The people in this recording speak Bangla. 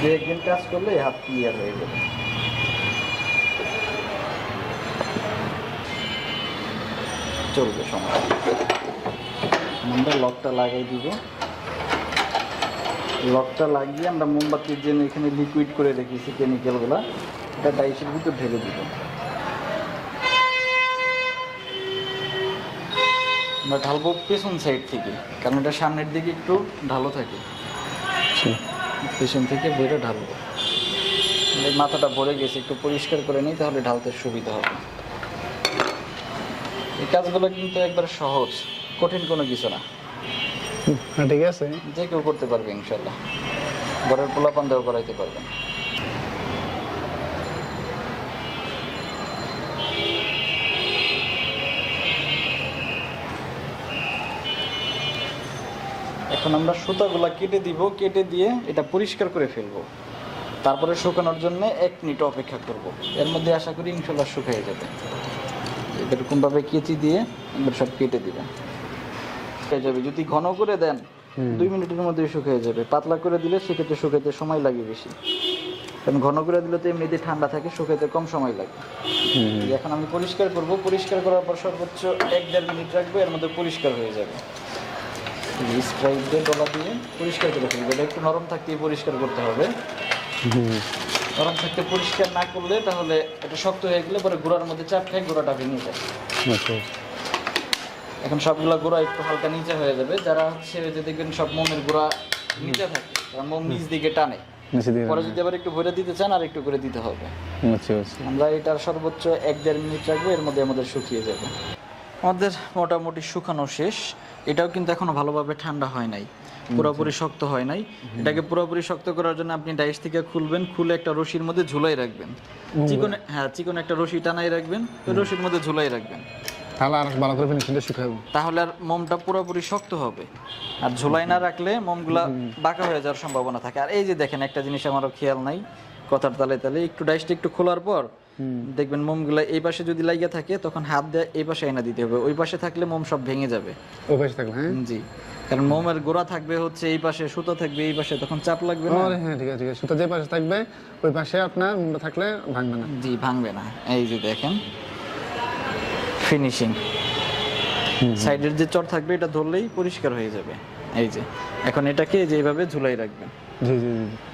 দু একদিন কাজ করলে হাত ক্লিয়ার হয়ে যাবে। চলবে সময়। লকটা লাগাই দিব। লকটা লাগিয়ে আমরা মোমবাতির জন্য এখানে লিকুইড করে রেখেছি কেমিক্যালগুলো এটা ডাইসের ভিতর ঢেলে দিব। আমরা ঢালবো পেছন সাইড থেকে, কারণ এটা সামনের দিকে একটু ঢালো থাকে। পেছন থেকে বইটা ঢালবো। মাথাটা ভরে গেছে একটু পরিষ্কার করে নিই তাহলে ঢালতে সুবিধা হবে। এই কাজগুলো কিন্তু একবার সহজ কঠিন কোনো কিছু না। হ্যাঁ ঠিক আছে। যে কেউ করতে পারবে ইনশাল্লাহ। ঘরের পোলাপান দেওয়া করাইতে পারবেন। এখন আমরা সুতাগুলা কেটে দিব কেটে দিয়ে এটা পরিষ্কার করে ফেলব। তারপরে শুকানোর জন্য এক মিনিট অপেক্ষা করব। এর মধ্যে আশা করি ইনশাল্লাহ শুকিয়ে যাবে। এরকমভাবে কেচি দিয়ে এবার সব কেটে দিবেন শুকিয়ে যাবে। যদি ঘন করে দেন দুই মিনিটের মধ্যে শুকিয়ে যাবে। পাতলা করে দিলে সেক্ষেত্রে শুকাইতে সময় লাগে বেশি। কারণ ঘন করে দিলে তো এমনিতে ঠান্ডা থাকে শুকাইতে কম সময় লাগে। এখন আমি পরিষ্কার করব। পরিষ্কার করার পর সর্বোচ্চ এক দেড় মিনিট রাখব এর মধ্যে পরিষ্কার হয়ে যাবে। স্প্রাইট দিয়ে ডলা দিয়ে পরিষ্কার করে ফেলব। এটা একটু নরম থাকতেই পরিষ্কার করতে হবে। নরম থাকতে পরিষ্কার না করলে তাহলে এটা শক্ত হয়ে গেলে পরে গোড়ার মধ্যে চাপ খায় গোড়াটা ভেঙে যায়। আচ্ছা। এখন সবগুলা গোড়া একটু হালকা নিচে হয়ে যাবে। যারা হচ্ছে যে দেখবেন সব মোমের গোড়া নিচে থাকে তারা মোম নিচ দিকে টানে। পরে যদি আবার একটু ভরে দিতে চান আর একটু করে দিতে হবে। আচ্ছা আচ্ছা। আমরা এটার সর্বোচ্চ এক দেড় মিনিট রাখব এর মধ্যে আমাদের শুকিয়ে যাবে। আমাদের মোটামুটি শুকানো শেষ। এটাও কিন্তু এখনও ভালোভাবে ঠান্ডা হয় নাই পুরোপুরি শক্ত হয় নাই। এটাকে পুরোপুরি শক্ত করার জন্য আপনি ডাইস থেকে খুলবেন খুলে একটা রশির মধ্যে ঝুলাই রাখবেন। চিকন হ্যাঁ চিকন একটা রশি টানাই রাখবেন ওই রশির মধ্যে ঝুলাই রাখবেন। তাহলে আর ভালো করে ফিনিশিংটা শুকাবো তাহলে আর মোমটা পুরোপুরি শক্ত হবে। আর ঝোলাই না রাখলে মোমগুলা বাঁকা হয়ে যাওয়ার সম্ভাবনা থাকে। আর এই যে দেখেন একটা জিনিস আমারও খেয়াল নাই কথার তালে তালে একটু ডাইসটা একটু খোলার পর দেখবেন মোমগুলা এই পাশে যদি লাগিয়ে থাকে তখন হাত দিয়ে এই পাশে এনে দিতে হবে। ওই পাশে থাকলে মোম সব ভেঙে যাবে। ওই পাশে থাকলে হ্যাঁ? জি। কারণ মোমের গোড়া থাকবে হচ্ছে এই পাশে সুতো থাকবে এই পাশে তখন চাপ লাগবে না? আরে হ্যাঁ ঠিক আছে ঠিক আছে। সুতা যে পাশে থাকবে ওই পাশে আপনার মুন্ডা থাকলে ভাঙবে না। জি ভাঙবে না। এই যে দেখেন ফিনিশিং সাইডের যে চর থাকবে এটা ধরলেই পরিষ্কার হয়ে যাবে। এই যে এখন এটাকে যেভাবে ঝুলাই রাখবেন। জি জি জি।